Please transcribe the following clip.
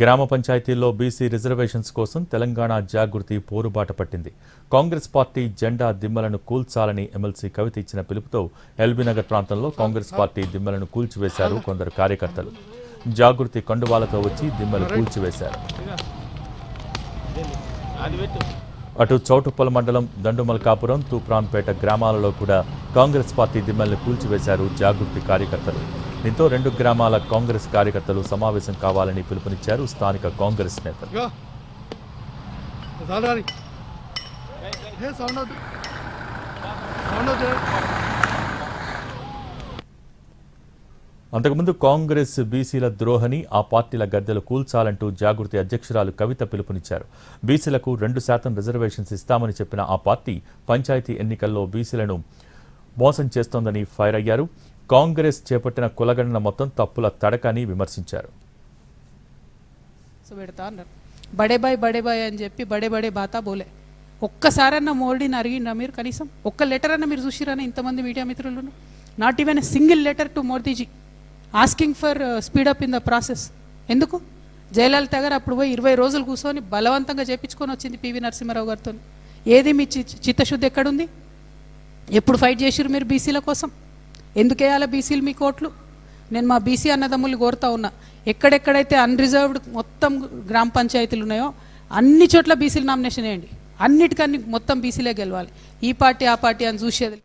గ్రామ పంచాయతీల్లో BC reservations కోసం తెలంగాణ జాగృతి పోరుబాట పట్టింది. కాంగ్రెస్ పార్టీ జెండా దిమ్మలను కూల్చాలని ఎమ్మెల్సీ కవిత ఇచ్చిన పిలుపుతో ఎల్బీనగర్ ప్రాంతంలో కాంగ్రెస్ పార్టీ దిమ్మలను కూల్చివేశారు కొందరు కార్యకర్తలు. జాగృతి కండువాలతో వచ్చి దిమ్మలు కూల్చివేశారు. అటు చౌటుప్పల మండలం దండుమల్కాపురం తూప్రాన్పేట గ్రామాలలో కూడా కాంగ్రెస్ పార్టీ దిమ్మల్ని కూల్చివేశారు జాగృతి కార్యకర్తలు. దీంతో రెండు గ్రామాల కాంగ్రెస్ కార్యకర్తలు సమావేశం కావాలని పిలుపునిచ్చారు స్థానిక కాంగ్రెస్ నేతలు. అంతకుముందు కాంగ్రెస్ బీసీల ద్రోహని ఆ పార్టీల గద్దెలు కూల్చాలంటూ జాగృతి అధ్యక్షురాలు కవిత పిలుపునిచ్చారు. బీసీలకు రెండు శాతం రిజర్వేషన్స్ ఇస్తామని చెప్పిన ఆ పార్టీ పంచాయతీ ఎన్నికల్లో బీసీలను మోసం చేస్తోందని ఫైర్ అయ్యారు. కాంగ్రెస్ చేపట్టిన కులగణన మొత్తం తప్పుల తడకని విమర్శించారు. సో అన్నారు. బడే బాయ్ బడే బాయ్ అని చెప్పి బడే బడే బాతా బోలే. ఒక్కసారన్నా మోడీని అరిగిండా మీరు కనీసం? ఒక్క లెటర్ అన్న మీరు చూసిరానా ఇంతమంది మీడియా మిత్రులను? Not even a single letter to Modiji asking for speed up in the process ఎందుకు? జయలలిత గారు అప్పుడు పోయి ఇరవై రోజులు కూర్చొని బలవంతంగా చేపించుకొని వచ్చింది పివి నరసింహారావు గారితో ఏది మీ చిత్తశుద్ధి ఎక్కడుంది? ఎప్పుడు ఫైట్ చేసిరు మీరు బీసీల కోసం? ఎందుకేయాలా బీసీలు మీ కోట్లు? నేను మా బీసీ అన్నదమ్ములు కోరుతా ఉన్నా. ఎక్కడెక్కడైతే అన్రిజర్వ్డ్ మొత్తం గ్రామ పంచాయతీలు ఉన్నాయో అన్ని చోట్ల బీసీలు నామినేషన్ వేయండి. అన్నిటికన్నీ మొత్తం బీసీలే గెలవాలి. ఈ పార్టీ ఆ పార్టీ అని చూసేది